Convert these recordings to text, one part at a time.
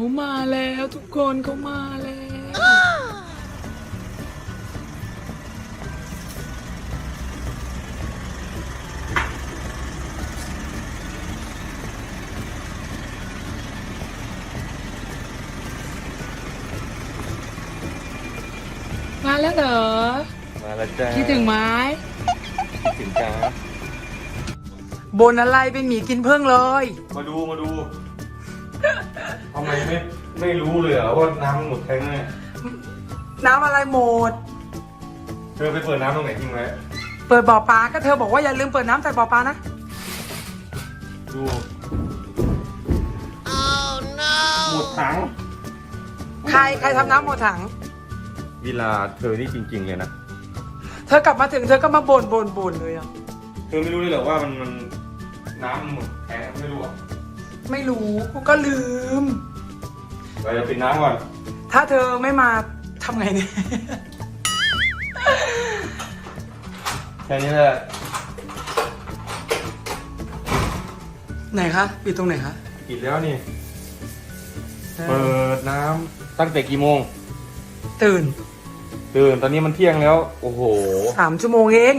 เขามาแล้วทุกคนเขามาแล้ว มาแล้วเหรอ มาแล้วจ้าคิดถึงไหมคิดถึงจ้าบนอะไรเป็นหมีกินเพิ่งเลย มาดูมาดูทำไมไม่ไม่รู้เลยเหรอว่าน้ำมันหมดแทงเนี่ยน้ำอะไรหมด เธอไปเปิดน้ำตรงไหนทิ้งไว้เปิดบ่อปลาก็เธอบอกว่าอย่าลืมเปิดน้ำใส่บ่อปลานะ ดู หมดถังใครใครทำน้ำหมดถัง เวลาเธอนี่จริง ๆ เลยนะ เธอกลับมาถึงเธอก็มาบ่นบ่นบ่นเลยอะ เธอไม่รู้เลยเหรอว่ามันมันน้ำมันหมดแทงไม่รู้อะไม่รู้กูก็ลืม เราจะปิดน้ำก่อน ถ้าเธอไม่มาทำไงเนี่ย แค่นี้แหละไหนคะปิดตรงไหนคะปิดแล้วนี่ เปิดน้ำตั้งแต่กี่โมง ตื่น ตื่นตอนนี้มันเที่ยงแล้ว โอ้โห สามชั่วโมงเอง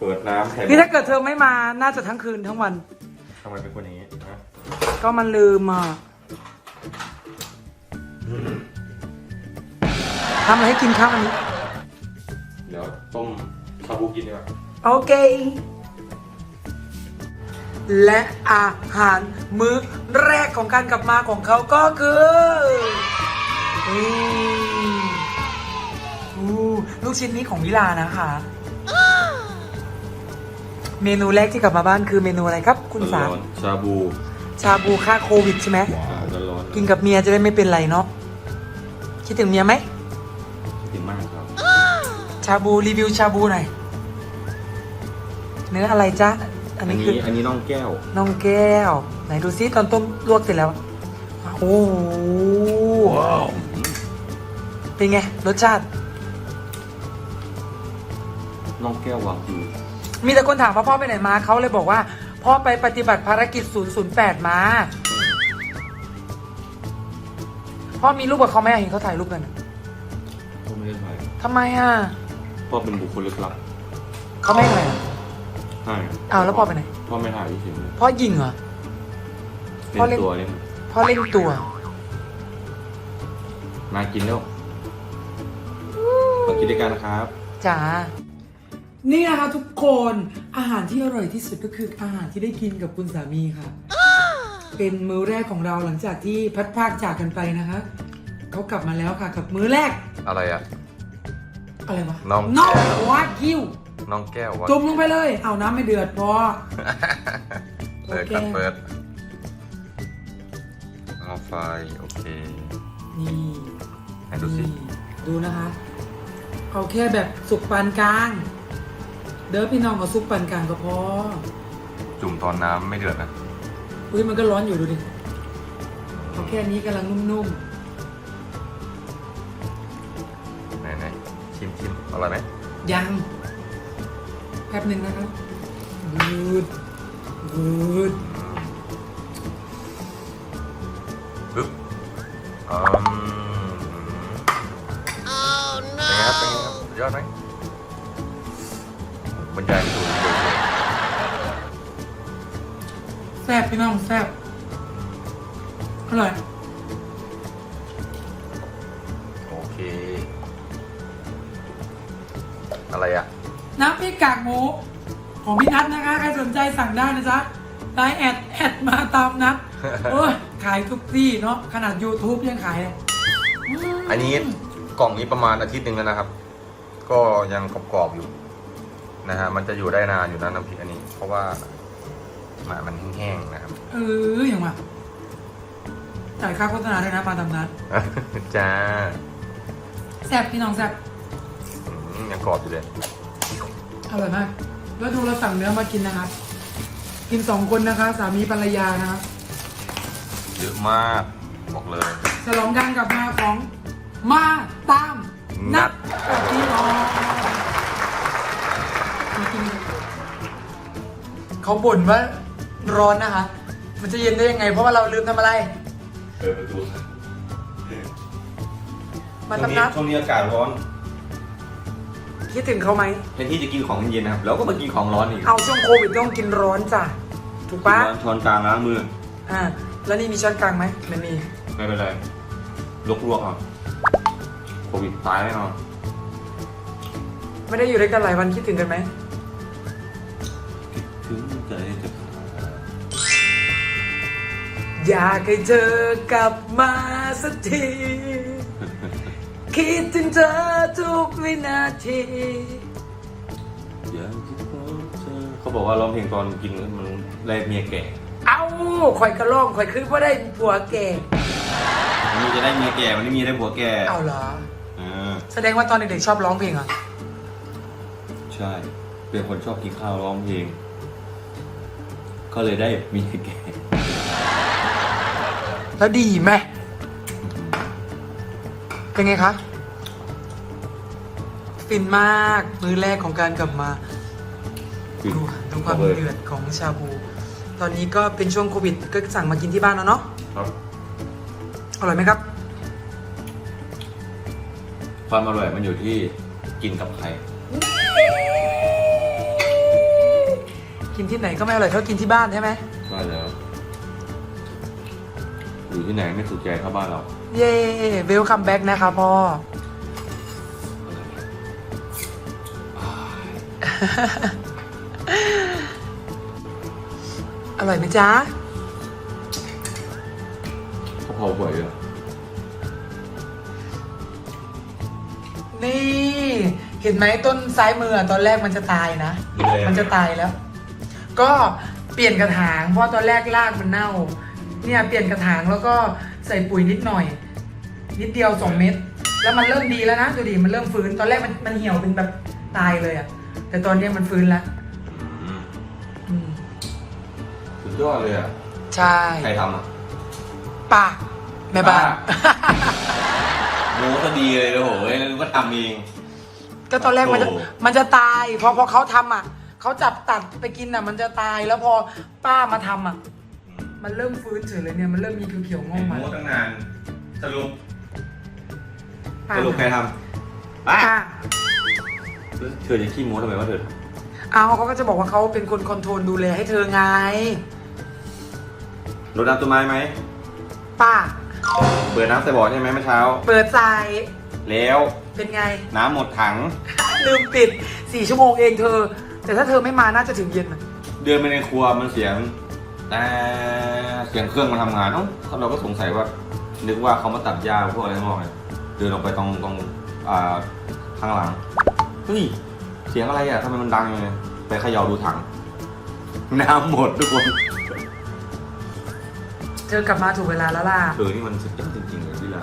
เปิดน้ำแทนนี่ถ้าเกิดเธอไม่มาน่าจะทั้งคืนทั้งวันทำไมเป็นคนอย่างนี้นะก็มันลืมอะ ทำอะไรให้กินข้าววันนี้ เดี๋ยวต้มชาบูกินดีกว่าโอเค และอาหารมื้อแรกของการกลับมาของเขาก็คืออืมอู้ลูกชิ้นนี้ของวิลานะคะ เมนูแรกที่กลับมาบ้านคือเมนูอะไรครับ คุณสาร้อนๆชาบูชาบูค่าโควิดใช่ไหม อ่าร้อนๆ กินกับเมียจะได้ไม่เป็นไรเนาะ คิดถึงเมียไหมกินมากครับ ชาบูรีวิวชาบูหน่อย เนื้ออะไรจ๊ะ อัอันนนี้นี้คืออันนี้น้องแก้ว น้องแก้ว ไหนดูซิตอนต้มลวกเสร็จแล้ว โอ้โหเป็นไง รสชาติ น้องแก้ววางอยู่มีแต่คนถามว่าพ่อไปไหนมาเขาเลยบอกว่าพ่อไปปฏิบัติภารกิจ 008 มา พ่อมีรูปกับเขาไหมอะเห็นเขาถ่ายรูปกันอะพ่อไม่ได้ถ่ายทำไมอะพ่อเป็นบุคคลลึกลับเขาไม่ถ่ายอะ ใช่อ้าวแล้วพ่อไปไหน พ่อไม่ถ่ายที่เฉยเลยพ่อยิงเหรอ พ่อเล่เล่นน ตัวเล่นพ่อเล่นตัว มากินแล้วมากินด้วยกันนะครับ จ๋า นี่นะคะทุกคนอาหารที่อร่อยที่สุดก็คืออาหารที่ได้กินกับคุณสามีค่ะ เป็นมื้อแรกของเราหลังจากที่พัดพรากจากกันไปนะคะเขากลับมาแล้วค่ะกับมื้อแรก อะไรอะอะไรวะน้องน้องแก้ว วากิวน้องแก้ววะจุ่มลงไปเลยเอาน้ำไม่เดือดพอ เปิดครับเปิดเอาไฟโอเค นี่ไหนดูสิ นี่ดูนะคะ เอาแค่แบบสุกปานกลาง เด้อพี่น้องเอาสุกปานกลางก็พอ จุ่มตอนน้ำไม่เดือดนะ อุ้ยมันก็ร้อนอยู่ดูดิเอาแค่นี้กำลังนุ่มไหนไหนชิมชิมอร่อยไหมๆยังแป๊บหนึ่งนะครับกูดกูดปึ๊บอืมเป็นไงครับเป็นไงครับสุดยอดไหมบรรยายไม่ถูก บพี่น้องแซ่บอร่อยโอเค อะไรอะ น้ำพริกกากหมูของพี่นัทนะคะ ใครสนใจสั่งได้นะจ๊ะไลน์แอดแอดมาตามนัดโอ้ยขายทุกที่เนาะขนาด YouTube ยังขายเลยมอันนี้กล่องนี้ประมาณอาทิตย์หนึ่งแล้วนะครับ ก็ยังกรอบๆอยู่นะฮะมันจะอยู่ได้นานอยู่นะน้ำพริกอันนี้ เพราะว่า มามันแห้งๆนะครับ เอออย่างว่าจ่ายค่าโฆษณาด้วยนะมาตามนัดจ้าแซ่บพี่น้องแซ่บอืมยังกรอบอยู่เลย อร่อยมาก แล้วดูเราสั่งเนื้อมากินนะครับ กินสองคนนะคะ สามีภรรยานะครับเยอะมากบอกเลย ฉลองการกลับมาของมาตามนัดกับพี่น้องมากินเขาบ่นว่า ร้อนนะคะ มันจะเย็นได้ยังไง เพราะว่าเราลืมทำอะไร เปิดประตูมาช่วงตำนี้นัดช่วงนี้อากาศร้อนคิดถึงเขาไหม แทนที่จะกินของเย็นๆนะครับเราก็มากินของร้อนอีกเอาช่วงโควิดต้องกินร้อนจ้ะ ถูกปะร้อนช้อนกลางล้างมือ อ่า แล้วนี่มีช้อนกลางไหมไม่มี ไม่เป็นไรลวกๆอะโควิดตายแน่นอนไม่ได้อยู่ด้วยกันหลายวันคิดถึงกันไหมถึงใจจะ อยากให้เธอกลับมาสักที คิดถึงเธอทุกวินาที อยากจะพบเธอเขาบอกว่าร้องเพลงตอนกินมันแลกเมียแก่เอ้าข่อยกระล่องข่อยคือว่าได้ผัวแก่ วันนี้จะได้เมียแก่วันนี้มีได้ผัวแก่เอาเหรอ อ่าแสดงว่าตอนเด็กๆชอบร้องเพลงเหรอะใช่ เป็นคนชอบกินข้าวร้องเพลงก็เลยได้เมียแก่ แล้วดีไหมเป็นไงคะฟินมากมื้อแรกของการกลับมาดูดูความเดือดของชาบู ตอนนี้ก็เป็นช่วงโควิด ก็สั่งมากินที่บ้านแล้วเนาะครับอร่อยไหมครับ ความอร่อยมันอยู่ที่กินกับใคร กินที่ไหนก็ไม่อร่อยเท่ากินที่บ้านใช่ไหมว่าแล้ว อยู่ที่ไหนไม่ถูกใจเท่าบ้านเรา เย่เวลคัมแบ็กนะคะพ่อ อร่อยไหมจ๊ะเขาเผาบ่อยเลยนี่ เห็นไหมต้นซ้ายมืออะตอนแรกมันจะตายนะ มันจะตายแล้ว ก็เปลี่ยนกระถางเพราะตอนแรกรากมันเน่า เนี่ยเปลี่ยนกระถางแล้วก็ใส่ปุ๋ยนิดหน่อย นิดเดียวสองเม็ดแล้วมันเริ่มดีแล้วนะดูดิมันเริ่มฟื้นตอนแรกมันมันเหี่ยวเป็นแบบตายเลยอะแต่ตอนเนี้ยมันฟื้นแล้วอืมอืมสุดยอดเลยอะ ใช่ใครทำอะป่าแม่บ้านป้าโม้ก็ดีเลยโอ้โหแล้วก็ทำเอง ก็ตอนแรกมันจะโอ้ มันจะตายพอพอเขาทำอะเขาจับตัดไปกินอะ มันจะตายแล้วพอป้ามาทำอะ มันเริ่มฟื้นเฉยเลยเนี่ย มันเริ่มมีเขียวๆงเห็อกนมา โม้ตั้งนานสรุปป้าสรุปใครทำป้าป้าเธอจะขี้โม้ทำไมว่าเธอทเอาเขาก็จะบอกว่าเขาเป็นคนคอนโทรลดูแลให้เธอไงำรดน้ำต้นไม้ไหมป้า เปิดน้ำใส่บ่อใช่ไหมเมื่อเช้า เปิดใจแล้วเป็นไง น้ำหมดถัง ลืมปิดสี่ชั่วโมงเองเธอ แต่ถ้าเธอไม่มาน่าจะถึงเย็นอะเดินไปในครัวมันเสียง แต่เสียงเครื่องมันทำงานเอ้าเราก็สงสัยว่านึกว่าเขามาตัดหญ้าพวกอะไรข้างนอกเนี่ยเดินออกไปตรงตรงอ่าข้างหลังเฮ้ยเสียงอะไรอะทำไมมันดังเลยไปเขย่าดูถัง น้ำหมดทุกคนเธอกลับมาถูกเวลาแล้วล่ะเธอนี่มันสุดยอดจริงๆเลยพี่ละ